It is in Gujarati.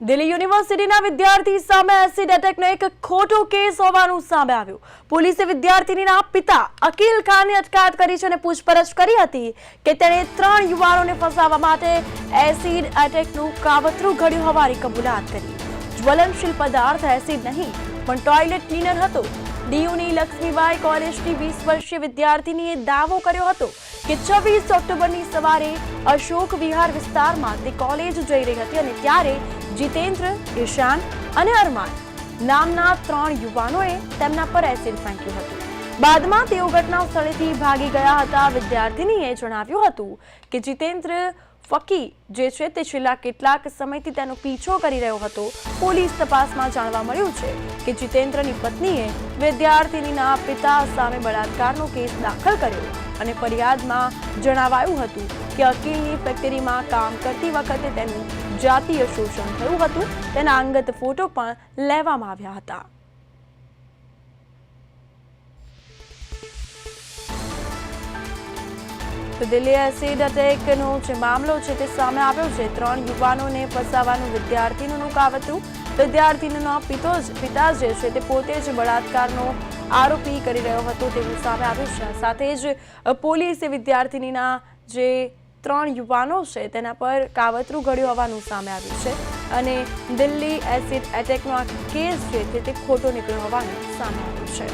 દિલ્હી યુનિવર્સિટીના વિદ્યાર્થી સામે એસિડ એટેકનો એક ખોટો કેસ હોવાનું સામે આવ્યું. પોલીસે વિદ્યાર્થીનીના પિતા અકીલ ખાનની અટકાયત કરી છે અને પૂછપરછ કરી હતી કે તેણે ત્રણ યુવાનોને ફસાવવા માટે એસિડ એટેકનું કાવતરું ઘડ્યું હોવાની કબૂલાત કરી. જ્વલનશીલ પદાર્થ એસિડ નહીં, પણ ટોયલેટ ક્લીનર હતો. ડીયુની લક્ષ્મીબાઈ કોલેજની વીસ વર્ષીય વિદ્યાર્થીનીએ દાવો કર્યો હતો કે છવ્વીસ ઓક્ટોબરની સવારે અશોક વિહાર વિસ્તારમાં તે કોલેજ જઈ રહી હતી અને ત્યારે જીતેન્દ્ર, ઈશાન અને અરમાન નામના ત્રણ યુવાનોએ તેમના પર એસિડ ફેંક્યું હતું. બાદમાં તેઓ ઘટના સ્થળેથી ભાગી ગયા હતા. વિદ્યાર્થીનીએ જણાવ્યું હતું કે જીતેન્દ્ર ફકી જે છે તે છેલ્લા કેટલાક સમયથી તેનો પીછો કરી રહ્યો હતો. પોલીસ તપાસમાં જાણવા મળ્યું છે કે જીતેન્દ્રની પત્નીએ વિદ્યાર્થીનીના પિતા સામે બળાત્કારનો કેસ દાખલ કર્યો અને ફરિયાદમાં જણાવાયું હતું કે અકીલની ફેક્ટરીમાં કામ કરતી વખતે તેનું જાતીય શોષણ થયું હતું. તેના અંગત ફોટો પણ લેવામાં આવ્યા હતા. તો દિલ્હી એસિડ અટેકનો જે મામલો છે તે સામે આવ્યો છે. ત્રણ યુવાનોને ફસાવાનું વિદ્યાર્થીનું કાવતરું વિદ્યાર્થીનો પિતો પિતા જે છે તે પોતે જ બળાત્કારનો આરોપી કરી રહ્યો હતો તેવું સામે આવ્યું છે. સાથે જ પોલીસે વિદ્યાર્થીનીના જે ત્રણ યુવાનો છે તેના પર કાવતરું ઘડ્યું હોવાનું સામે આવ્યું છે અને દિલ્હી એસિડ એટેકનો આ કેસ છે તે ખોટો નીકળ્યો હોવાનું સામે આવ્યું છે.